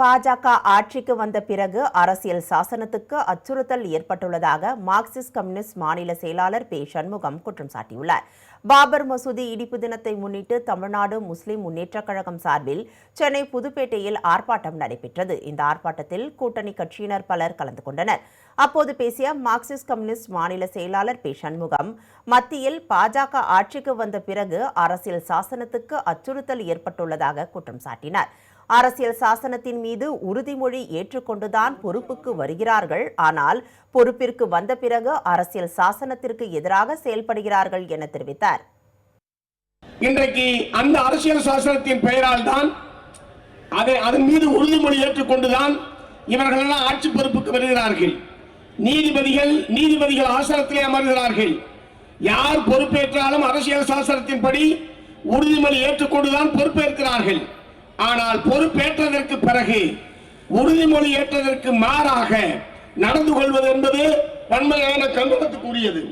பாஜக ஆட்சிக்கு வந்த பிறகு அரசியல் சாசனத்துக்கு அச்சுறுத்தல் ஏற்பட்டுள்ளதாக மார்க்சிஸ்ட் கம்யூனிஸ்ட் மாநில செயலாளர் பே. சண்முகம் குற்றம் சாட்டியுள்ளார். பாபர் மசூதி இடிப்பு தினத்தை முன்னிட்டு தமிழ்நாடு முஸ்லிம் முன்னேற்றக் கழகம் சார்பில் சென்னை புதுப்பேட்டையில் ஆர்ப்பாட்டம் நடைபெற்றது. இந்த ஆர்ப்பாட்டத்தில் கூட்டணி கட்சியினர் பலர் கலந்து கொண்டனர். அப்போது பேசிய மார்க்சிஸ்ட் கம்யூனிஸ்ட் மாநில செயலாளர் பே. சண்முகம் மத்தியில் பாஜக ஆட்சிக்கு வந்த பிறகு அரசியல் சாசனத்துக்கு அச்சுறுத்தல் ஏற்பட்டுள்ளதாக குற்றம் சாட்டினார். அரசியல் சாசனத்தின் மீது உறுதிமொழி ஏற்றுக்கொண்டுதான் பொறுப்புக்கு வருகிறார்கள். ஆனால் பொறுப்பிற்கு வந்த பிறகு அரசியல் சாசனத்திற்கு எதிராக செயல்படுகிறார்கள் என தெரிவித்தார். இன்றைக்கு அந்த அரசியல் சாசனத்தின் பெயரால் தான் அதை அதன் மீது உறுதிமொழி ஏற்றுக்கொண்டுதான் இவர்கள் எல்லாம் ஆட்சி பொறுப்புக்கு வருகிறார்கள். நீதிபதிகள் நீதிபதிகள் ஆசனத்திலே அமர்கிறார்கள். யார் பொறுப்பேற்றாலும் அரசியல் சாசனத்தின்படி உறுதிமொழி ஏற்றுக்கொண்டுதான் பொறுப்பேற்கிறார்கள். ஆனால் பொறுப்பேற்றதற்கு பிறகு உறுதிமொழி ஏற்றதற்கு மாறாக நடந்து கொள்வது என்பது வன்மையான கண்டனத்துக்குரியது